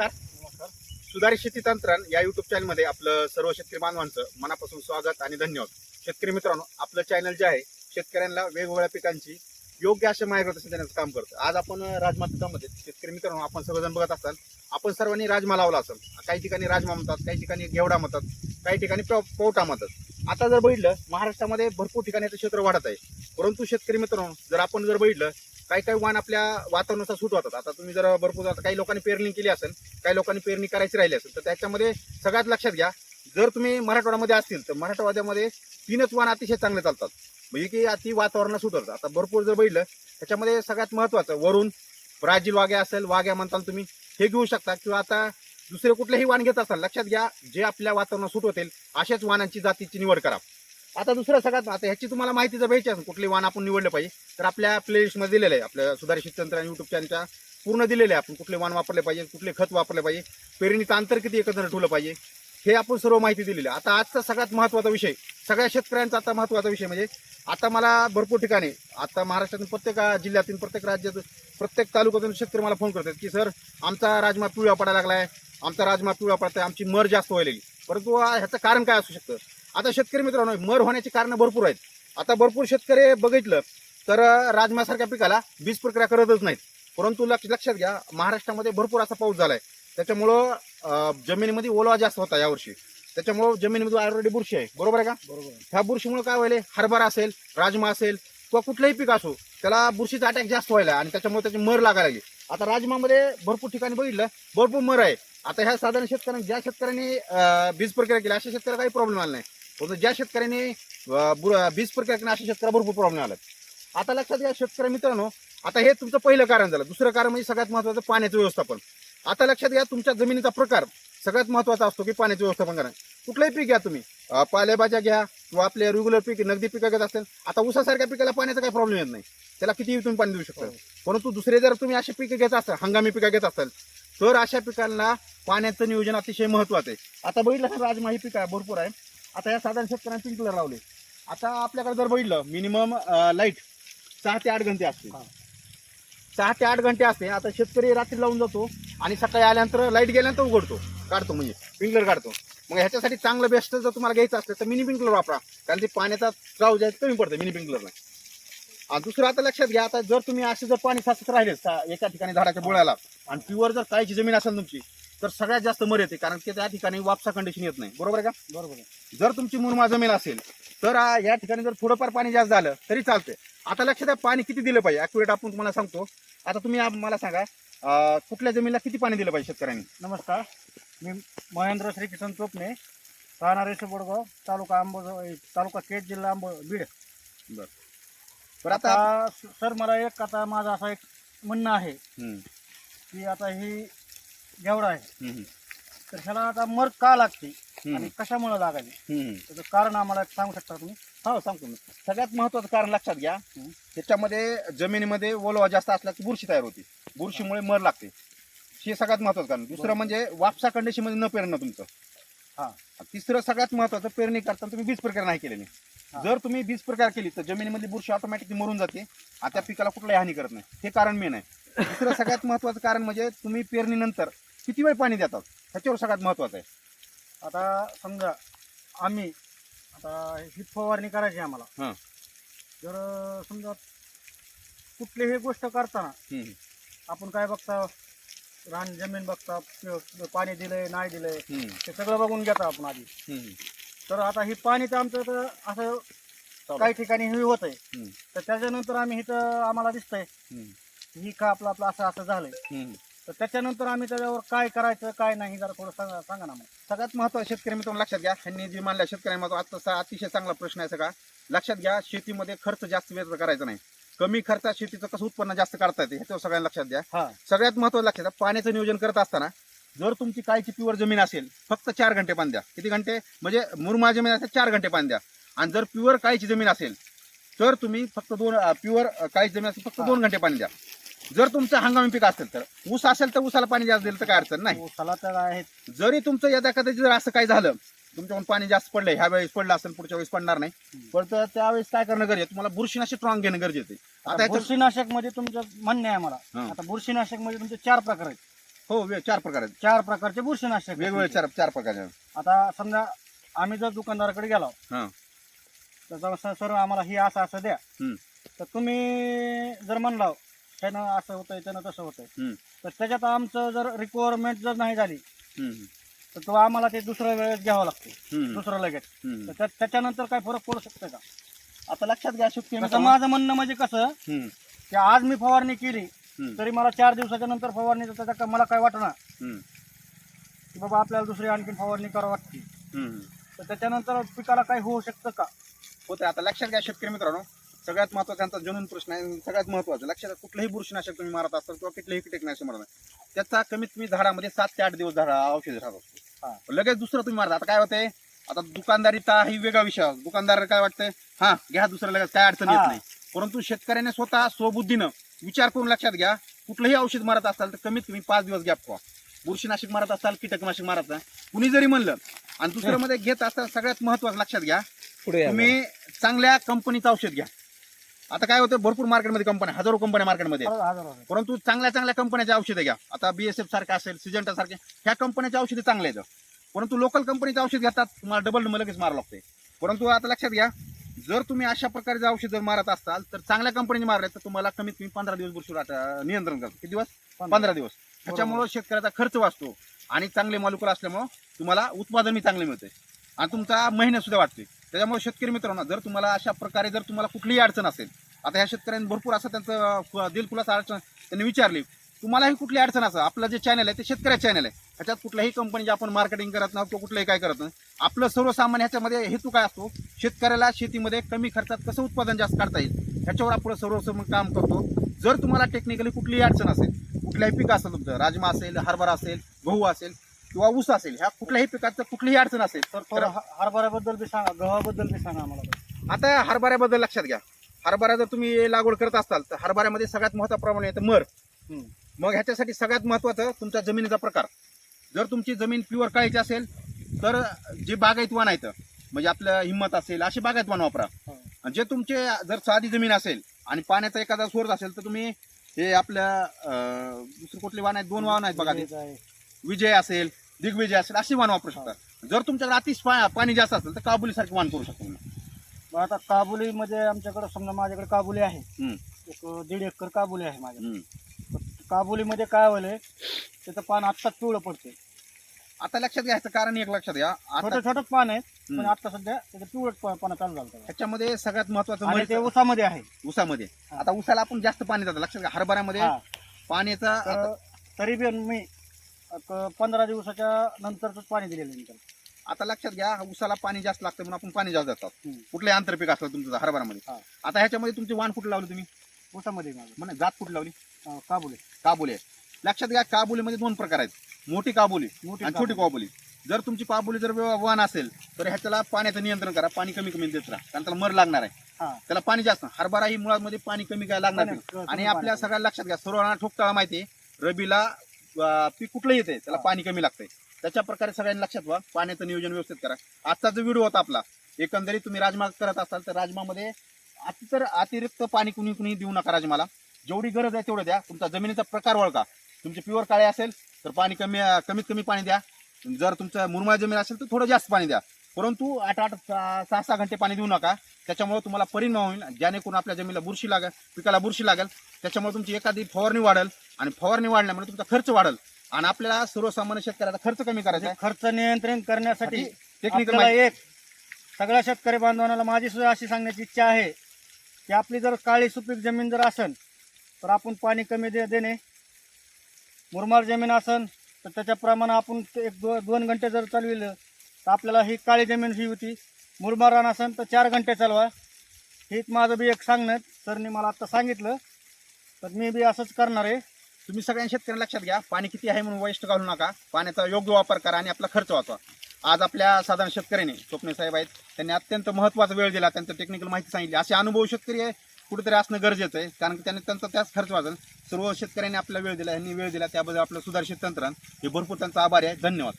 नमस्कार. सुधारित शेती तंत्रज्ञान या युट्यूब चॅनलमध्ये आपलं सर्व शेतकरी बांधवांचं मनापासून स्वागत आणि धन्यवाद. शेतकरी मित्रांनो आपलं चॅनल जे आहे शेतकऱ्यांना वेगवेगळ्या पिकांची योग्य अशा मार्गदर्शन देण्याचं काम करतं. आज आपण राजमा पिकामध्ये शेतकरी मित्रांनो आपण सर्वजण बघत असाल आपण सर्वांनी राजमा लावला असेल. काही ठिकाणी राजमा म्हणतात काही ठिकाणी घेवडा म्हणतात काही ठिकाणी पव- पवटा म्हणतात. आता जर बघितलं महाराष्ट्रामध्ये भरपूर ठिकाणी याचं क्षेत्र वाढत आहे. परंतु शेतकरी मित्रांनो जर आपण जर बघितलं काही काही वाण आपल्या वातावरणाचा सूट होतात. आता तुम्ही जर भरपूर आता काही लोकांनी पेरणी केली असेल काही लोकांनी पेरणी करायची राहिली असेल तर त्याच्यामध्ये सगळ्यात लक्षात घ्या जर तुम्ही मराठवाड्यामध्ये असतील तर मराठवाड्यामध्ये तीनच वाण अतिशय चांगले चालतात. म्हणजे की अति वातावरणात सूट होतात. आता भरपूर जर बघितलं त्याच्यामध्ये सगळ्यात महत्त्वाचं वरून ब्राझील वाघ्या असेल वाघ्या म्हणताल तुम्ही हे घेऊ शकता. किंवा आता दुसरे कुठलेही वाण घेत असाल लक्षात घ्या जे आपल्या वातावरणात सूट होतील अशाच वाणांची जातीची निवड करा. आता दुसरं सगळ्यात आता ह्याची तुम्हाला माहिती जर पाहिजे असेल कुठली वाण आपण निवडलं पाहिजे तर आपल्या प्लेलिस्टमध्ये दिलेलं आहे. आपल्या सुधारित तंत्र आणि युट्यूब चॅनलच्या पूर्ण दिलेलं आहे. आपण कुठले वाण वापरले पाहिजे कुठले खत वापरले पाहिजे पेरणीचं अंतर किती एकत्र ठेवलं पाहिजे हे आपण सर्व माहिती दिलेली आहे. आता आजचा सगळ्यात महत्त्वाचा विषय सगळ्या शेतकऱ्यांचा आता महत्त्वाचा विषय म्हणजे आता मला भरपूर ठिकाणी आता महाराष्ट्रातून प्रत्येक जिल्ह्यातून प्रत्येक राज्यातून प्रत्येक तालुक्यातून शेतकरी मला फोन करतात की सर आमचा राजमा पिवळा पडायला लागला आहे आमचा राजमा पिवळा पडताय आमची मर जास्त व्हायला लागली परंतु ह्याचं कारण काय असू शकतं? आता शेतकरी मित्रांनो मर होण्याची कारणं भरपूर आहेत. आता भरपूर शेतकरी बघितलं तर राजमासारख्या पिकाला बीज प्रक्रिया करतच नाहीत. परंतु लक्ष लक्षात घ्या महाराष्ट्रामध्ये भरपूर असा पाऊस झालाय. त्याच्यामुळं अं, जमिनीमध्ये ओलावा जास्त होता यावर्षी. त्याच्यामुळं जमिनीमध्ये ऑलरेडी बुरशी आहे. बरोबर आहे का? बरोबर. ह्या बुरशीमुळे काय व्हायले हरभरा असेल राजमा असेल किंवा कुठलंही पीक असो त्याला बुरशीचा अटॅक जास्त व्हायला आणि त्याच्यामुळे त्याची मर लागायला लागली. आता राजमामध्ये भरपूर ठिकाणी बघितलं भरपूर मर आहे. आता ह्या साधारण शेतकऱ्यांनी ज्या शेतकऱ्यांनी बीज प्रक्रिया केली अशा शेतकऱ्याला काही प्रॉब्लेम आला नाही. परंतु ज्या शेतकऱ्यांनी बुर- बीज प्रक्रिया केली अशा शेतकऱ्याला भरपूर प्रॉब्लेम आला आता लक्षात घ्या शेतकरी मित्रांनो आता हे तुमचं पहिलं कारण झालं. दुसरं कारण म्हणजे सगळ्यात महत्त्वाचं पाण्याचं व्यवस्थापन. आता लक्षात घ्या तुमच्या जमिनीचा प्रकार सगळ्यात महत्त्वाचा असतो की पाण्याचं व्यवस्थापन करा कुठलंही पीक घ्या तुम्ही. पालेभाज्या घ्या किंवा आपले रेग्युलर पीक नगदी पिकं घेत असेल आता ऊसासारख्या पिकाला पाण्याचा काही प्रॉब्लेम येत नाही. त्याला कितीही तुम्ही पाणी देऊ शकता. परंतु दुसरे जर तुम्ही असे पिकं घेत असाल हंगामी पिकं घेत असाल तर अशा पिकांना पाण्याचं नियोजन अतिशय महत्त्वाचं आहे. आता बघितलं तर राजमा ही पिकं आहे, भरपूर आहे. आता या साधारण शेतकऱ्यांनी स्प्रिंकलर लावले आता आपल्याकडे जर बघितलं मिनिमम लाइट सहा ते आठ घंटे असते हा. सहा ते आठ घंटे असते. आता शेतकरी रात्री लावून जातो आणि सकाळी आल्यानंतर लाइट गेल्यानंतर उघडतो. काढतो म्हणजे स्प्रिंकलर काढतो. मग ह्याच्यासाठी चांगलं बेस्ट जर तुम्हाला घ्यायचं असलं तर मिनी स्प्रिंकलर वापरा. कारण ते पाण्याचा त्राव जे आहे ते कमी पडतं मिनी स्प्रिंकलरला आणि दुसरं आता लक्षात घ्या आता जर तुम्ही असे जर पाणी साचत राहिले एका ठिकाणी झाडाच्या बुळाला आणि प्युअर जर काळीची जमीन असेल तुमची तर सगळ्यात जास्त मर येते कारण की त्या ठिकाणी वापसा कंडिशन येत नाही. बरोबर आहे का? बरोबर आहे. जर तुमची मुरमा जमीन असेल तर आ, या ठिकाणी जर थोडंफार पाणी जास्त झालं तरी चालते आता लक्षात द्या पाणी किती दिलं पाहिजे? अॅक्युरेट आपण तुम्हाला सांगतो. आता तुम्ही आ- मला सांगा कुठल्या जमिनीला किती पाणी दिलं पाहिजे शेतकऱ्यांनी? नमस्कार. मी महेंद्र श्री किसन चोपणे राहणार रेशे बोडगाव तालुका आंबो तालुका केज जिल्हा आंबो बीड. बरं. आता आता सर मला एक आता माझं असं एक म्हणणं आहे हम्म, की आता ही घेवडा आहे. हम्म, तर ह्याला आता मर का लागते? हम्म, आणि कशामुळे लागायची? हम्म. त्याचं कारण आम्हाला सांगू शकता तुम्ही? हो सांगतो मी. सगळ्यात महत्वाचं कारण लक्षात घ्या. त्याच्यामध्ये जमिनीमध्ये ओलवा जास्त असला की बुरशी तयार होते. बुरशीमुळे मर लागते. हे सगळ्यात महत्वाचं कारण. दुसरं म्हणजे वापसा कंडिशनमध्ये न पेरणं तुमचं. हा. तिसरं सगळ्यात महत्वाचं पेरणी करताना तुम्ही बीज प्रक्रिया नाही केलेली. जर तुम्ही बीज प्रक्रिया केली तर जमिनीमधली बुरशी ऑटोमॅटिकली मरून जाते आणि त्या पिकाला कुठलाही हानी करत नाही. हे कारण मेन आहे. दुसरं सगळ्यात महत्वाचं कारण म्हणजे तुम्ही पेरणीनंतर किती वेळ पाणी देतात? ह्याच्यावर सगळ्यात महत्वाचं आहे. आता समजा आम्ही आता ही फवारणी करायची आहे आम्हाला. हां. जर समजा कुठलीही गोष्ट करताना आपण काय बघता? रान जमीन बघता पाणी दिलंय नाही दिलंय ते सगळं बघून घेता आपण आधी. तर आता ही पाणी तर आमचं तर असं. काही ठिकाणी हे होत आहे तर त्याच्यानंतर आम्ही इथं आम्हाला दिसतंय. ही का आपलं आपलं असं असं झालंय. तर त्याच्यानंतर आम्ही त्याच्यावर काय करायचं काय नाही जरा थोडं सांगा सांगा ना मग. सगळ्यात महत्वाचं शेतकरी मित्रांनो लक्षात घ्या. ह्यांनी जे मानल्या शेतकऱ्यांना आता अतिशय चांगला प्रश्न आहे सगळा. लक्षात घ्या शेतीमध्ये खर्च जास्त व्यस्त करायचा नाही. कमी खर्चात शेतीचं कसं उत्पन्न जास्त करता येते ह्याच्यावर सगळ्यांना लक्षात द्या हा. सगळ्यात महत्वाचं लक्षात पाण्याचं नियोजन करत असताना जर तुमची काळीची प्युअर जमीन असेल फक्त चार घंटे पाणी द्या. किती घंटे? म्हणजे मुरमाड जमीन असेल चार घंटे पाणी द्या. आणि जर प्युअर काळीची जमीन असेल तर तुम्ही फक्त दोन प्युअर काळीची जमीन असेल फक्त. दोन घंटे पाणी द्या. जर तुमचं हंगामी पीक असेल तर ऊस असेल तर ऊसाला पाणी जास्त दिलं तर काय अडचण नाही. ऊसाला तर आहेत. जरी तुमचं यदा कदाचित जर असं काय झालं तुमच्याकडून पाणी जास्त पडलंय ह्या वेळेस पडलं असेल पुढच्या वेळेस पडणार नाही. पण तर त्यावेळेस काय करणं गरजेचं तुम्हाला बुरशीनाशक स्ट्रॉंग घेणं गरजेचं आहे. आता बुरशीनाशकमध्ये तुमचं म्हणणे आहे मला. आता बुरशीनाशकमध्ये तुमचे चार प्रकार आहेत. हो वे- चार प्रकार आहेत चार प्रकारचे बुरशीनाशक वेगवेगळे. चार चार प्रकारचे आहेत. आता समजा आम्ही जर दुकानदाराकडे गेलो हा. तर सर आम्हाला ही असं असं द्या हम्म. तर तुम्ही जर म्हणला त्यानं असं होतंय त्यानं तसं होतंय हम्म. तर त्याच्यात आमचं जर रिक्वायरमेंट जर नाही झाली हम्म, तर तो आम्हाला ते दुसऱ्या वेळेस घ्यावं लागतं हम्म, दुसरं लगेच हम्म. तर त्या- त्याच्यानंतर काय फरक पडू शकतो का आता लक्षात घ्या मित्रांनो. माझं म्हणणं म्हणजे कसं हम्म, की आज मी फवारणी केली तरी मला चार दिवसाच्या नंतर फवारणी त्याचा का- मला काय वाटणार हम्म, की बाबा आपल्याला दुसरी आणखी फवारणी करावं वाटते. तर त्याच्यानंतर पिकाला काय होऊ शकतं का? होते आता लक्षात घ्या शेतकरी मित्रांनो सगळ्यात महत्त्वाचा त्यांचा जनून प्रश्न आहे सगळ्यात महत्वाचं लक्षात घ्या, कुठलंही बुरशीनाशक तुम्ही मारत असताल किंवा कुठलंही कीटकनाशक मारत असाल, त्याचा कमीत कमी झाडामध्ये सात ते आठ दिवस झाडा औषध राहत हा. असतो लगेच दुसरं तुम्ही मारता. आता काय होतंय? आता दुकानदारीचा ही वेगळा विषय. दुकानदार काय वाटतंय? हा घ्या दुसरं लगेच काय अडचण येत हा. नाही. परंतु शेतकऱ्याने स्वतः स्वबुद्धीनं विचार करून लक्षात घ्या. कुठलंही औषध मारत असाल तर कमीत कमी पाच दिवस गॅप ठेवा. बुरशीनाशक मारत असाल कीटकनाशक मारत असाल कुणी जरी म्हणलं आणि दुसरं मध्ये घेत असताना सगळ्यात महत्वाचं लक्षात घ्या. तुम्ही चांगल्या कंपनीचं औषध घ्या. आता काय होतं भरपूर मार्केटमध्ये कंपन्या हजारो कंपन्या मार्केटमध्ये. हजार परंतु चांगल्या चांगल्या कंपन्याचे औषधे घ्या. आता बीएसएफ सारखं असेल सिजंटा सारखे ह्या कंपन्याचे औषधे चांगले आहेत. परंतु लोकल कंपनीचे औषध घेतात तुम्हाला डबल डबल लगेच मारा लागते परंतु आता लक्षात घ्या जर तुम्ही अशा प्रकारचे औषध जर मारत असाल तर चांगल्या कंपनीचे मारले तर तुम्हाला कमीत कमी पंधरा दिवस बुरशी राहतं- नियंत्रण करतो. किती दिवस? पंधरा. दिवस. त्याच्यामुळे शेतकऱ्याचा खर्च वाचतो आणि चांगले मालुकल असल्यामुळं तुम्हाला उत्पादन चांगले मिळते आणि तुमचा महिना सुद्धा वाटते त्याच्यामुळे शेतकरी मित्रांनो जर तुम्हाला अशा प्रकारे जर तुम्हाला कुठलीही अडचण असेल आता ह्या शेतकऱ्यांनी भरपूर असं त्यांचं दिलखुलास अडचण त्यांनी विचारली. तुम्हालाही कुठली अडचण असं आपलं जे चॅनल आहे ते शेतकऱ्या चॅनल आहे. ह्याच्यात कुठल्याही कंपनीचे आपण मार्केटिंग करत नाही किंवा कुठलंही काय करत नाही आपलं सर्वसामान्य ह्याच्यामध्ये हेतू काय असतो? शेतकऱ्याला शेतीमध्ये कमी खर्चात कसं उत्पादन जास्त करता येईल? ह्याच्यावर आपण सर्वसम काम करतो. जर तुम्हाला टेक्निकली कुठलीही अडचण असेल कुठल्याही पीक असेल तुमचं राजमा असेल हरभरा असेल गहू असेल किंवा ऊस असेल ह्या कुठल्याही पिकाचं कुठलीही अडचण असेल तर ह- हरभऱ्याबद्दल बी सांगा गव्हाबद्दल बी सांगा आम्हाला आता हरभऱ्याबद्दल लक्षात घ्या. हरभरा जर तुम्ही लागवड करत असाल तर हरभऱ्यामध्ये सगळ्यात महत्त्वाचं प्रमाण येतं मर. मग ह्याच्यासाठी सगळ्यात महत्त्वाचं तुमच्या जमिनीचा प्रकार. जर तुमची जमीन प्युअर काळीची असेल तर जे बागायत वाण आहेत म्हणजे आपलं हिंमत असेल अशी बागायत वाण वापरा. आणि जे तुमचे जर साधी जमीन असेल आणि पाण्याचा एखादा सोर्स असेल तर तुम्ही हे आपल्या दुसरे कुठले वाण आहेत? दोन वाण आहेत बघा ते. विजय असेल दिग्विजय असेल अशी वाण वापरू शकता. जर तुमच्याकडे अतिश पा- पाणी जास्त असेल तर काबुली सारखी वाण करू शकता तुम्ही. मग आता काबुलीमध्ये आमच्याकडे समजा माझ्याकडे काबुली आहे. एक दीड एकर काबुली आहे माझ्या. काबुलीमध्ये काय होलंय त्याचं पान आत्ताच पिवळं पडते आता लक्षात घ्यायचं कारण एक लक्षात घ्या आता छोटं छोटं पान आहे पण. आता सध्या त्याचं पिवळट प- पानं चालू झालं त्याला. ह्याच्यामध्ये सगळ्यात महत्वाचं आणि म्हणजे ते ऊसामध्ये आहे ऊसामध्ये हा. आता ऊसाला आपण जास्त पाणी जातं लक्षात घ्या हरभऱ्यामध्ये हा. पाण्याचा तर तरी बी मी एक पंधरा दिवसाच्या नंतरच पाणी दिलेलं आहे त्याला. आता लक्षात घ्या ऊसाला पाणी जास्त लागतं म्हणून आपण पाणी जास्त देतात हम्म. कुठलंही आंतरपीक असलं तुमचं हरभऱ्यामध्ये हा. आता ह्याच्यामध्ये तुमची वाण कुठं लावली तुम्ही ऊसामध्ये माझं म्हणजे जात कुठं लावली अं, काबुली काबुली आहे लक्षात घ्या काबुलीमध्ये दोन प्रकार आहेत मोठी काबुली. मोठी आणि छोटी काबुली. जर तुमची काबुली जर वाण असेल तर ह्याच्याला पाण्याचं नियंत्रण करा. पाणी कमी कमी देत राहा. कारण त्याला मर लागणार आहे. हा. त्याला पाणी जास्त. हरभरा ही मुळामध्ये पाणी कमी काय लागणार नाही. आणि आपल्या. सगळ्या लक्षात घ्या. सर्वांना ठोकताळा माहिती आहे. रबीला अं, पीक कुठलं येते त्याला हा. पाणी कमी लागतंय. त्याच्या प्रकारे सगळ्यांनी लक्षात व्हा पाण्याचं नियोजन व्यवस्थित करा. आजचा जो व्हिडिओ होता आपला एकंदरीत तुम्ही राजमा करत असाल तर राजमामध्ये अति तर अतिरिक्त पाणी कुणी कुणी देऊ नका राजमाला. जेवढी गरज आहे तेवढं द्या. तुमचा जमिनीचा प्रकार ओळखा. तुमचे प्युअर काळे असेल तर पाणी कमी कमीत कमी पाणी द्या. जर तुमचं मुरमाळ जमीन असेल तर थोडं जास्त पाणी द्या. परंतु आठ आठ सहा सहा घंटे पाणी देऊ नका. त्याच्यामुळे तुम्हाला परिणाम होईल. जेणेकरून आपल्या जमिनीला बुरशी लागेल पिकाला बुरशी लागेल. त्याच्यामुळे तुमची एखादी फवारणी वाढेल आणि फवारणी वाढल्यामुळे तुमचा खर्च वाढेल. आणि आपल्याला सर्वसामान्य शेतकऱ्याचा खर्च कमी करायचा आहे. खर्च नियंत्रण करण्यासाठी टेक्निकल एक सगळ्या शेतकरी बांधवांना माझी सुद्धा अशी सांगण्याची इच्छा आहे की आपली जर काळी सुपीक जमीन जर असेल तर आपण पाणी कमी दे देणे. मुरमाड जमीन असेल तर त्याच्याप्रमाणे आपण ते एक दो दोन घंटे जर चालविलं तर आपल्याला ही काळी जमीन ही होती. मुरमाड रान असेल तर चार घंटे चालवा. हेच माझं बी एक सांगणं सरनी मला आत्ता सांगितलं. तर मी बी असंच करणार आहे. तुम्ही सगळ्या शेतकऱ्यांना लक्षात घ्या पाणी किती आहे म्हणून वेस्ट घालू नका. पाण्याचा योग्य वापर करा आणि आपला खर्च वाचवा. आज आपल्या साधारण शेतकऱ्यांनी स्वप्ने साहेब आहेत त्यांनी अत्यंत महत्त्वाचा वेळ दिला त्यांचं टेक्निकल माहिती सांगितली. असे अनुभव शेतकरी आहे कुठेतरी असणं गरजेचं आहे कारण की त्यांनी त्यांचा त्याच खर्च वाचेल सर्व शेतकऱ्यांनी आपला वेळ दिला यांनी वेळ दिला त्याबद्दल आपलं सुधारित तंत्रज्ञान हे भरपूर त्यांचा आभार आहे. धन्यवाद.